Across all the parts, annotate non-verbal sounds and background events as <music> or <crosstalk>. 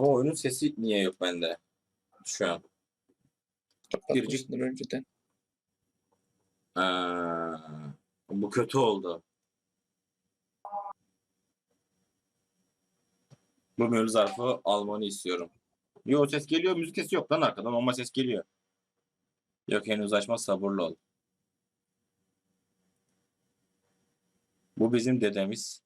Ama oyunun sesi niye yok bende? Şu an. Kapatmışsındır önceden. Aa, bu kötü oldu. Bu menü zarfı almanı istiyorum. Yo ses geliyor. Müzik sesi yok lan arkadan ama ses geliyor. Yok henüz açma sabırlı ol. Bu bizim dedemiz.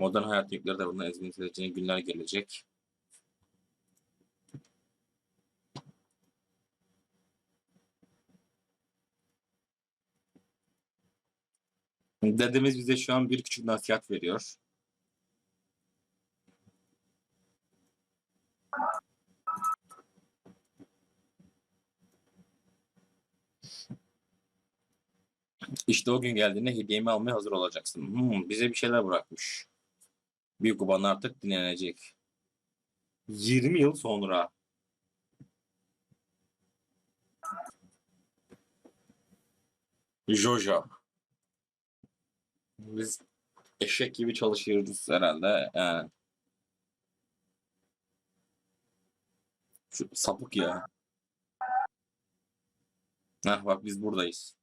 Modern hayat yükleri de bundan ezberleyeceğin günler gelecek. Dedemiz bize şu an bir küçük nasihat veriyor. İşte o gün geldiğinde hediyemi almaya hazır olacaksın. Hmm, bize bir şeyler bırakmış. Büyük baban artık dinlenecek. 20 yıl sonra. Jojo. Biz eşek gibi çalışıyoruz herhalde. Yani. Şu sapık ya. Heh bak biz buradayız.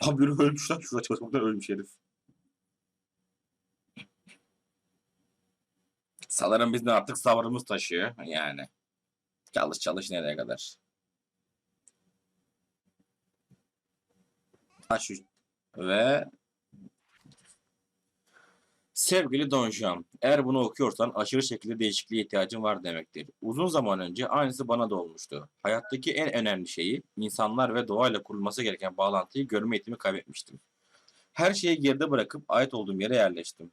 Abi biri ölmüş lan şurada çalışmaktan ölmüş herif. Sanırım bizim artık sabrımız taşıyor yani. Çalış çalış nereye kadar. Şu ve Sevgili Don Juan, eğer bunu okuyorsan aşırı şekilde değişikliğe ihtiyacın var demektir. Uzun zaman önce aynısı bana da olmuştu. Hayattaki en önemli şeyi, insanlar ve doğayla kurulması gereken bağlantıyı görme yetimi kaybetmiştim. Her şeyi geride bırakıp ait olduğum yere yerleştim.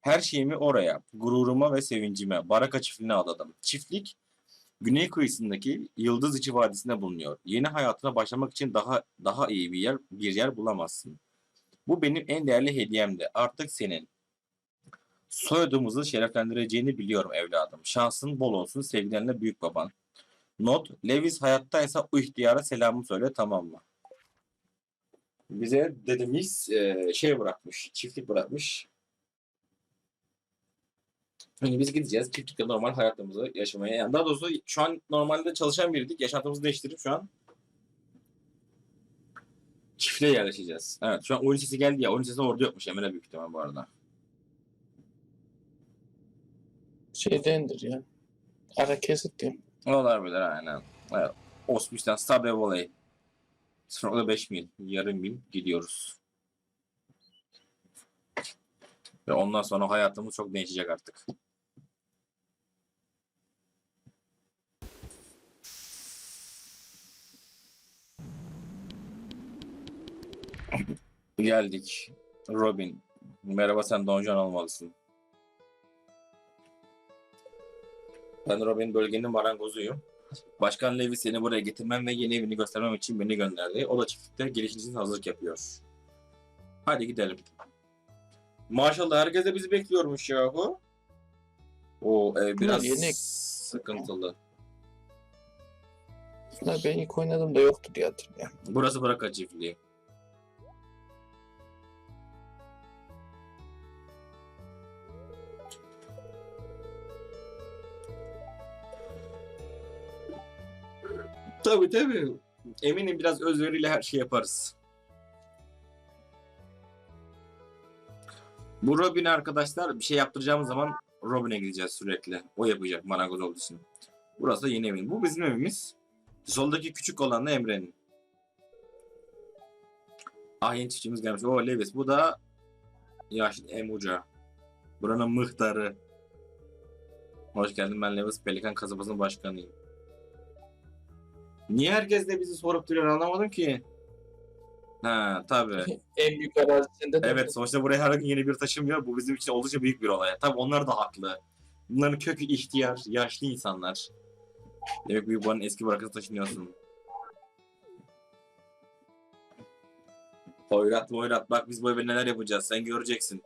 Her şeyimi oraya, gururuma ve sevincime, Baraka çiftliğine adadım. Çiftlik, güney kıyısındaki Yıldız içi Vadisi'nde bulunuyor. Yeni hayatına başlamak için daha daha iyi bir yer bir yer bulamazsın. Bu benim en değerli hediyemdi. Artık senin. Soyadımızı şereflendireceğini biliyorum evladım. Şansın bol olsun sevgilerine büyük baban. Not, Lewis hayattaysa o ihtiyara selamı söyle tamam mı? Bize dedemiz şey bırakmış, çiftlik bırakmış. Hani biz gideceğiz çiftlikte normal hayatımızı yaşamaya. Yani daha doğrusu şu an normalde çalışan biriydik. Yaşantımızı değiştirip şu an çiftliğe yerleşeceğiz. Evet şu an oyun sesi geldi ya. Oyun sesi orada yokmuş Emre büyük ihtimal bu arada. Şeydendir ya. Ara kesit diyor. Olabilir aynen. Evet. Osmiş'ten Sabre Volley. 0.5 mil, yarım mil gidiyoruz. Ve ondan sonra hayatımız çok değişecek artık. Geldik. Robin. Merhaba sen Don Juan olmalısın. Ben Robin bölgenin marangozuyum. Başkan Levi seni buraya getirmem ve yeni evini göstermem için beni gönderdi. O da çiftlikte gelişiniz için hazırlık yapıyor. Hadi gidelim. Maşallah herkes de bizi bekliyormuş yahu. O ev biraz yeni- sıkıntılı. Bunlar ben ilk oynadığımda yoktu diye hatırlıyorum. Burası Braka çiftliği. Tabii tabii. Eminim biraz özveriyle her şey yaparız. Bu Robin arkadaşlar bir şey yaptıracağımız zaman Robin'e gideceğiz sürekli. O yapacak marangoz olduğu. Burası da yeni evim. Bu bizim evimiz. Soldaki küçük olan da Emre'nin. Ah yeni çiftçimiz gelmiş. O Lewis. Bu da yaşlı Emuca. Buranın mıhtarı. Hoş geldin ben Lewis Pelikan kasabasının başkanıyım. Niye herkes de bizi sorup duruyor anlamadım ki. Ha tabii. <laughs> en büyük arazisinde de Evet sonuçta buraya her gün yeni bir taşınmıyor. Bu bizim için oldukça büyük bir olay. Tabii onlar da haklı. Bunların kökü ihtiyar, yaşlı insanlar. Demek büyük babanın eski bırakısı taşınıyorsun. Hoyrat moyrat bak biz bu eve neler yapacağız sen göreceksin.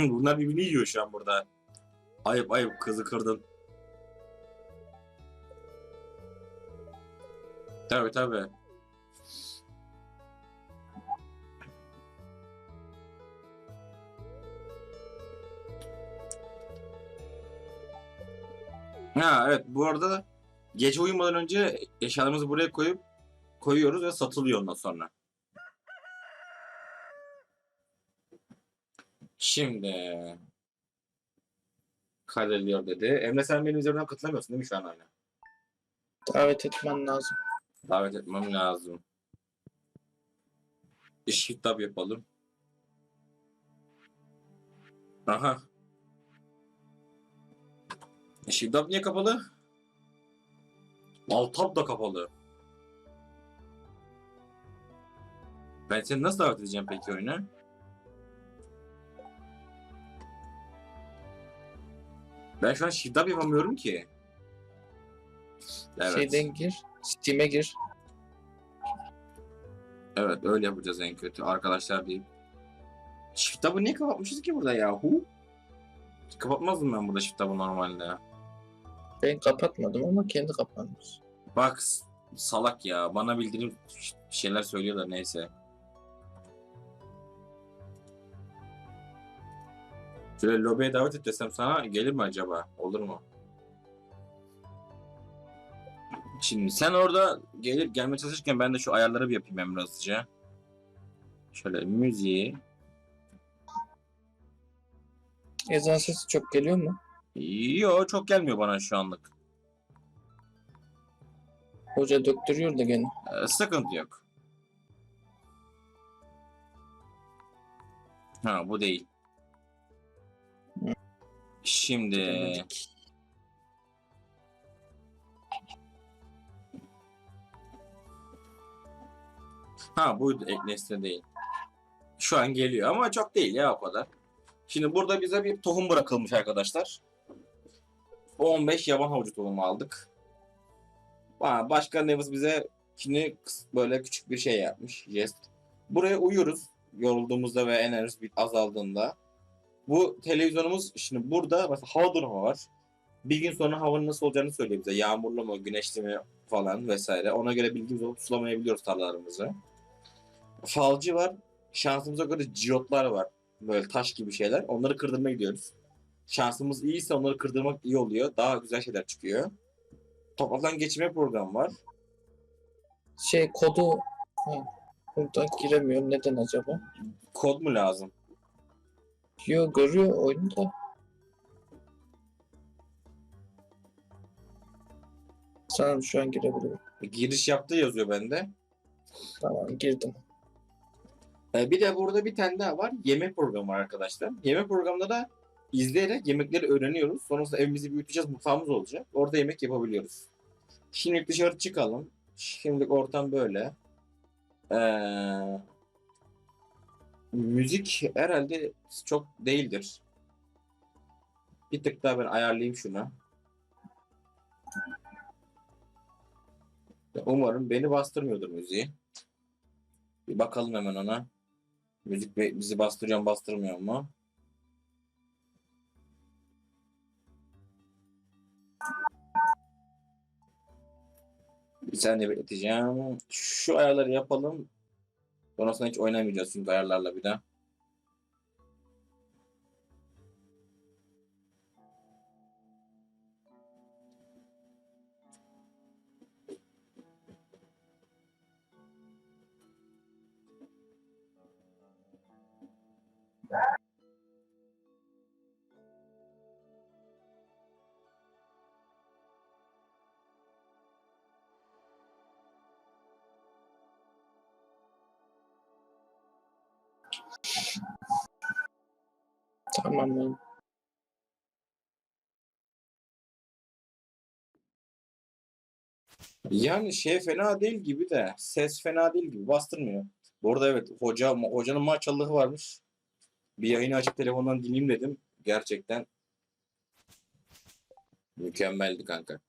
<laughs> Bunlar birbirini yiyor şu an burada. Ayıp ayıp kızı kırdın. Tabi tabi. Ha evet bu arada gece uyumadan önce eşyalarımızı buraya koyup koyuyoruz ve satılıyor ondan sonra. Şimdi kaydediliyor dedi. Emre sen benim üzerimden katılamıyorsun değil mi şu an hala? Davet etmen lazım. Davet etmem lazım. İş kitap yapalım. Aha. İş kitap niye kapalı? Alt tab da kapalı. Ben seni nasıl davet edeceğim peki oyuna? Ben şu an shift up yapamıyorum ki. Evet. Şeyden gir. Steam'e gir. Evet öyle yapacağız en kötü arkadaşlar deyip. Shift tab'ı niye kapatmışız ki burada yahu? Kapatmazdım ben burada shift tab'ı normalde. Ben kapatmadım ama kendi kapanmış. Bak salak ya bana bildirim şeyler söylüyorlar neyse. Şöyle lobiye davet et desem sana gelir mi acaba? Olur mu? Şimdi sen orada gelir gelmeye çalışırken ben de şu ayarları bir yapayım Emre hızlıca. Şöyle müziği. Ezan sesi çok geliyor mu? Yo çok gelmiyor bana şu anlık. Hoca döktürüyor da gene. Ee, sıkıntı yok. Ha bu değil. Şimdi ha buydu ek nesne değil. Şu an geliyor ama çok değil ya o kadar. Şimdi burada bize bir tohum bırakılmış arkadaşlar. 15 yaban havucu tohumu aldık. Başka Nevis bize şimdi böyle küçük bir şey yapmış. Jest. Buraya uyuyoruz. Yorulduğumuzda ve enerjimiz azaldığında. Bu televizyonumuz şimdi burada mesela hava durumu var. Bir gün sonra havanın nasıl olacağını söylüyor bize. Yağmurlu mu, güneşli mi falan vesaire. Ona göre bilgimiz olup sulamayabiliyoruz tarlalarımızı. Falcı var. Şansımıza göre ciyotlar var. Böyle taş gibi şeyler. Onları kırdırmaya gidiyoruz. Şansımız iyiyse onları kırdırmak iyi oluyor. Daha güzel şeyler çıkıyor. Topraktan geçirme programı var. Şey kodu ha, buradan giremiyorum. Neden acaba? Kod mu lazım? Yo görüyor oyunu da. Sanırım şu an girebilirim. Giriş yaptığı yazıyor bende. Tamam girdim. Ee, bir de burada bir tane daha var. Yemek programı var arkadaşlar. Yemek programında da izleyerek yemekleri öğreniyoruz. Sonrasında evimizi büyüteceğiz. Mutfağımız olacak. Orada yemek yapabiliyoruz. Şimdi dışarı çıkalım. Şimdilik ortam böyle. Ee, müzik herhalde çok değildir. Bir tık daha ben ayarlayayım şunu. Umarım beni bastırmıyordur müziği. Bir bakalım hemen ona. Müzik bizi bastırıyor mu bastırmıyor mu? Bir saniye bekleteceğim. Şu ayarları yapalım. Sonrasında hiç oynamayacağız çünkü ayarlarla bir daha. Tamam. Yani şey fena değil gibi de ses fena değil gibi bastırmıyor. Bu arada evet hoca hocanın maşallahı varmış. Bir yayını açıp telefondan dinleyeyim dedim. Gerçekten mükemmeldi kanka.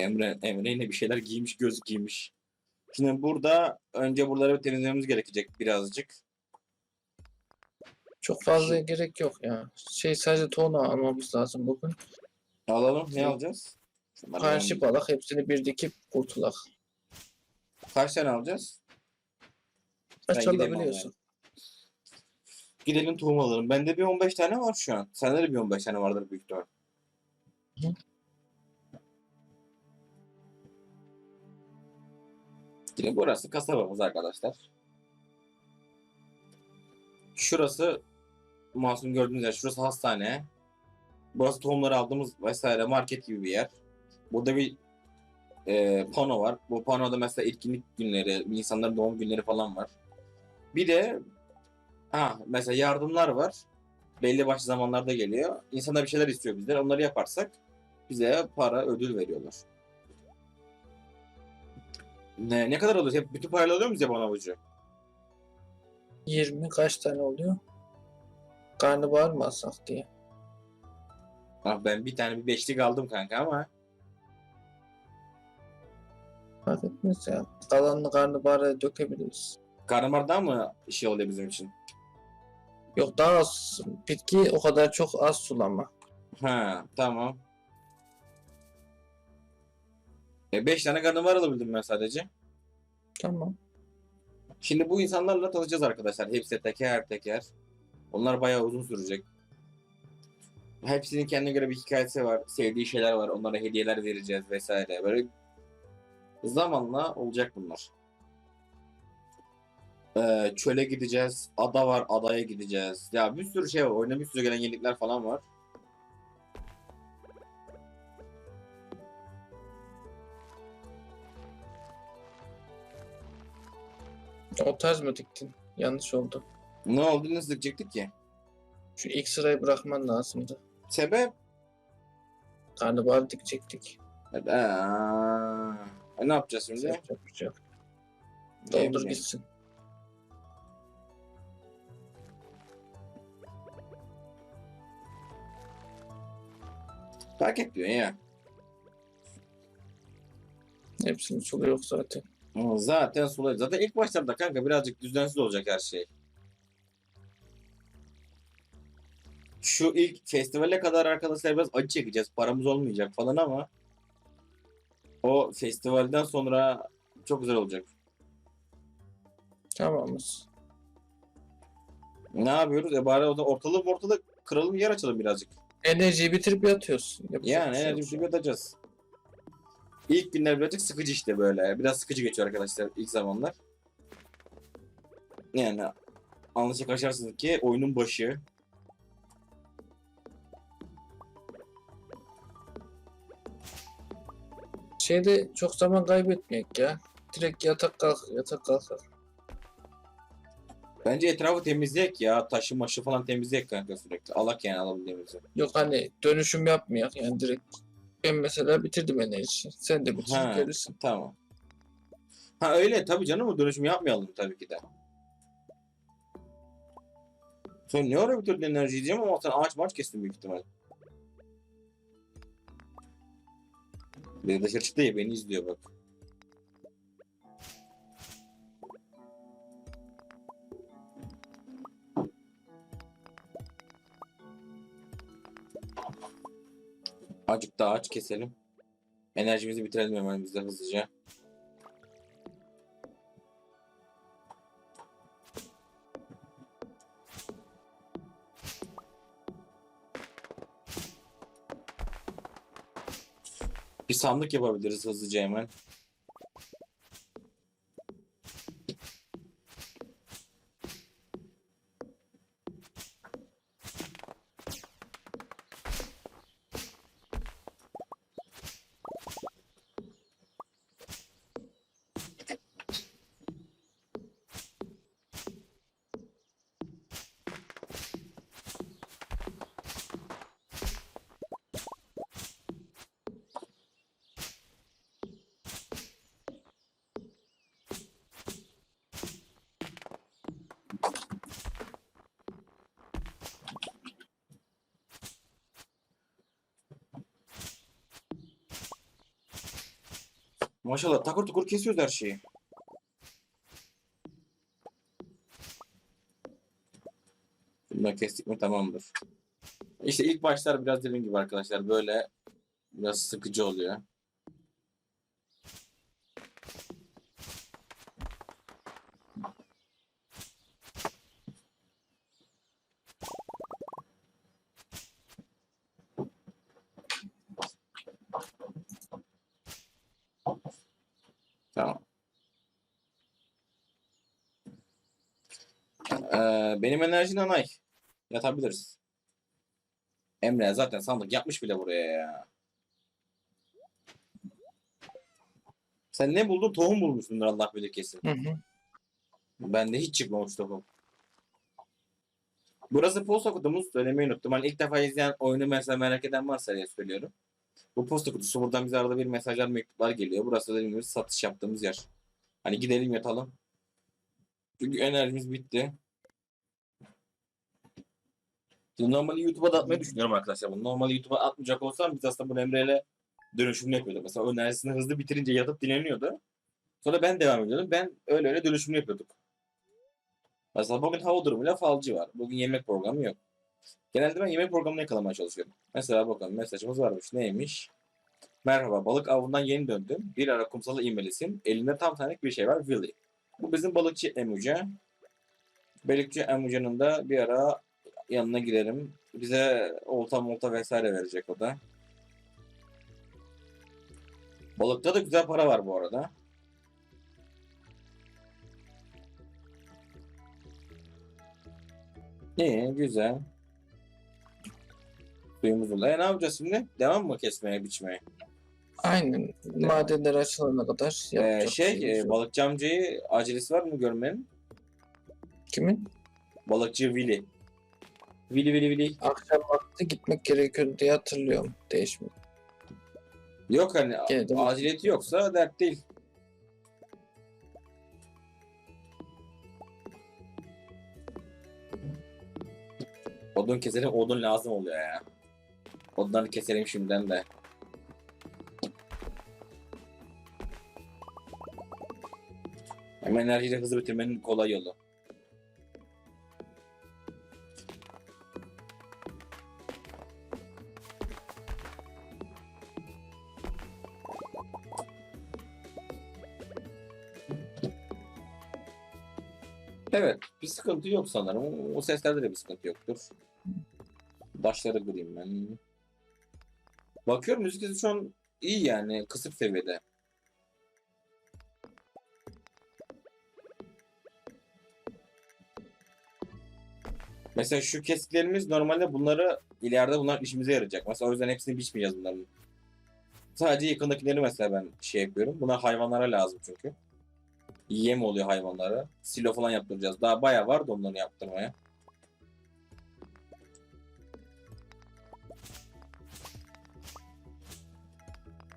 Emre, Emre yine bir şeyler giymiş, göz giymiş. Şimdi burada önce buraları bir temizlememiz gerekecek birazcık. Çok fazla gerek yok ya. Şey sadece tohum almamız lazım bugün. Alalım. Ne alacağız? Şunları Karşı alalım. balık hepsini bir dikip kurtulak. Kaç tane alacağız? Kaç gidelim alabiliyorsun? Gidelim tohum alalım. Bende bir 15 tane var şu an. Sende de bir 15 tane vardır büyük ihtimal. Hı. Yine burası kasabamız arkadaşlar. Şurası masum gördüğünüz yer. Şurası hastane. Burası tohumları aldığımız vesaire market gibi bir yer. Burada bir e, pano var. Bu panoda mesela etkinlik günleri, insanların doğum günleri falan var. Bir de ha mesela yardımlar var. Belli başlı zamanlarda geliyor. İnsanlar bir şeyler istiyor bizden. Onları yaparsak bize para, ödül veriyorlar. Ne, ne kadar alıyoruz? Hep bütün parayla alıyor muyuz ya bana avucu? 20 kaç tane oluyor? Karnabahar mı alsak diye. Ah, ben bir tane bir beşlik aldım kanka ama Fark etmez ya. Kalanını karnabahara dökebiliriz. karnamardan mı şey oluyor bizim için? Yok daha az. Bitki o kadar çok az sulama. Ha tamam. E, beş tane karnabahar alabildim ben sadece. Tamam. Şimdi bu insanlarla tanışacağız arkadaşlar. Hepsi teker teker. Onlar bayağı uzun sürecek. Hepsinin kendine göre bir hikayesi var. Sevdiği şeyler var. Onlara hediyeler vereceğiz vesaire. Böyle zamanla olacak bunlar. Ee, çöle gideceğiz. Ada var. Adaya gideceğiz. Ya bir sürü şey var. Oyuna bir sürü gelen yenilikler falan var. O tarz mı diktin? Yanlış oldu. Ne oldu? Nasıl gidecektik ki? Şu ilk sırayı bırakman lazımdı. Sebep? Karnabahar dikecektik. Aa, e, ne yapacağız şimdi? Yapacak bir şey yok. Ne Doldur bileyim. gitsin. Fark etmiyor ya. Hepsinin sulu yok zaten. Ama Zaten sulayı. Zaten ilk başlarda kanka birazcık düzensiz olacak her şey. Şu ilk festivale kadar arkadaşlar biraz acı çekeceğiz. Paramız olmayacak falan ama o festivalden sonra çok güzel olacak. Tamamız. Ne yapıyoruz? E bari o da ortalık ortalık kıralım yer açalım birazcık. Enerjiyi bitirip yatıyorsun. Yapacak Yani şey enerji bir atacağız. İlk günler birazcık sıkıcı işte böyle. Biraz sıkıcı geçiyor arkadaşlar ilk zamanlar. Yani anlaşık kaçarsınız ki oyunun başı. Şeyde çok zaman kaybetmeyek ya. Direkt yatak kalk, yatak kalk. Bence etrafı temizleyek ya. Taşı maşı falan temizleyek kanka sürekli. Alak yani alabildiğimizi. Yok hani dönüşüm yapmayak yani direkt. Ben mesela bitirdim enerji. Sen de bitir Ha. gelirsin. Tamam. Ha öyle tabii canım o dönüşümü yapmayalım tabii ki de. Sen ne ara bitirdin enerji diyeceğim ama sen ağaç maç kestin büyük ihtimal. Bir de dışarı çıktı ya beni izliyor bak. Azıcık daha ağaç keselim. Enerjimizi bitirelim hemen biz de hızlıca. Bir sandık yapabiliriz hızlıca hemen. Maşallah takır tukur kesiyoruz her şeyi. Bunları kestik mi tamamdır. İşte ilk başlar biraz dediğim gibi arkadaşlar böyle biraz sıkıcı oluyor. Tamam. Ee, benim enerji nanay. Yatabiliriz. Emre zaten sandık yapmış bile buraya ya. Sen ne buldun? Tohum bulmuşsundur Allah bilir kesin. Hı hı. Bende hiç çıkmamış tohum. Burası posta kutumuz. Söylemeyi unuttum. Hani ilk defa izleyen oyunu mesela merak eden varsa diye söylüyorum. Bu posta kutusu. Buradan bize arada bir mesajlar, mektuplar geliyor. Burası da dediğim gibi satış yaptığımız yer. Hani gidelim yatalım. Çünkü enerjimiz bitti. Şimdi Normalde YouTube'a da atmayı düşünüyorum arkadaşlar. Bunu normalde YouTube'a atmayacak olsam biz aslında bunu Emre'yle dönüşümünü yapıyorduk. Mesela o enerjisini hızlı bitirince yatıp dinleniyordu. Sonra ben devam ediyordum. Ben öyle öyle dönüşümünü yapıyorduk. Mesela bugün hava durumuyla falcı var. Bugün yemek programı yok. Genelde ben yemek programını yakalamaya çalışıyorum. Mesela bakın mesajımız varmış. Neymiş? Merhaba balık avından yeni döndüm. Bir ara kumsala inmelisin. Elinde tam tanek bir şey var. Willy. Bu bizim balıkçı Emuca. Balıkçı Emuca'nın da bir ara yanına girelim. Bize olta molta vesaire verecek o da. Balıkta da güzel para var bu arada. İyi, güzel. Suyumuz oldu. E ne yapacağız şimdi? Devam mı kesmeye, biçmeye? Aynen. Madenler açılana kadar Ee, yapacak şey, şeyimiz e, balıkçı amcayı acelesi var mı görmenin? Kimin? Balıkçı Willy. Willy, Willy, Willy. Akşam vakti gitmek gerekiyor diye hatırlıyorum. Değişmiyor. Yok hani Gene de- aciliyeti yoksa dert değil. Odun keselim, odun lazım oluyor ya. Odunları keselim şimdiden de. Hem enerjiyle hızlı bitirmenin kolay yolu. Evet, bir sıkıntı yok sanırım. O seslerde de bir sıkıntı yoktur. Başları kırayım ben. Bakıyorum müzik şu an iyi yani, kısık seviyede. Mesela şu kesiklerimiz normalde bunları ileride bunlar işimize yarayacak. Mesela o yüzden hepsini biçmeyeceğiz bunların. Sadece yakındakileri mesela ben şey yapıyorum. Bunlar hayvanlara lazım çünkü. Yem oluyor hayvanlara. Silo falan yaptıracağız. Daha bayağı vardı onları yaptırmaya.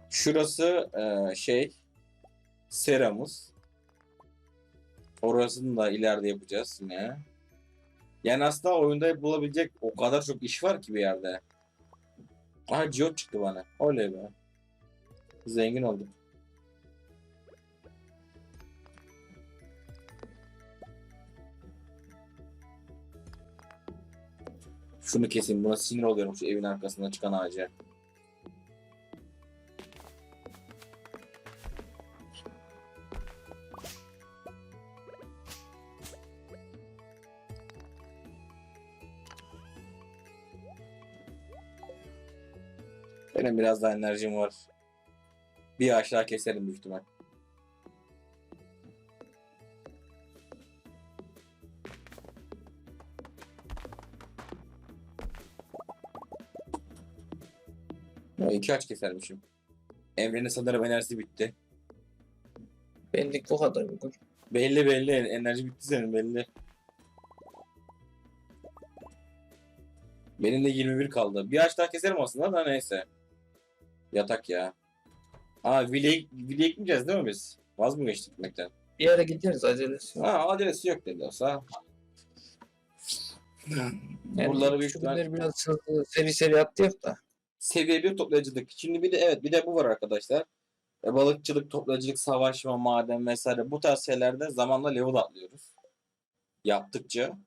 Şurası eee, şey seramız. Orasını da ileride yapacağız yine. Yani aslında oyunda bulabilecek o kadar çok iş var ki bir yerde. Aha Geode çıktı bana. Oley be. Zengin oldum. Şunu kesin. Buna sinir oluyorum şu evin arkasında çıkan ağaca. Benim biraz daha enerjim var. Bir ağaç daha keserim büyük ihtimal. İki ağaç kesermişim. Emre'nin sanırım enerjisi bitti. Benlik bu kadar bugün. Belli belli enerji bitti senin belli. Benim de 21 kaldı. Bir ağaç daha keserim aslında da neyse. Yatak ya. Aa Vili Vili ekmeyeceğiz değil mi biz? Vaz mı geçtik gitmekten? Bir yere gideriz acelesi. yok. Ha adresi yok dedi olsa. Yani Buraları büyük şu ihtimal biraz seri seri attık da. Seviye bir toplayıcılık. Şimdi bir de evet bir de bu var arkadaşlar. E, balıkçılık, toplayıcılık, savaşma, maden vesaire bu tarz şeylerde zamanla level atlıyoruz. Yaptıkça.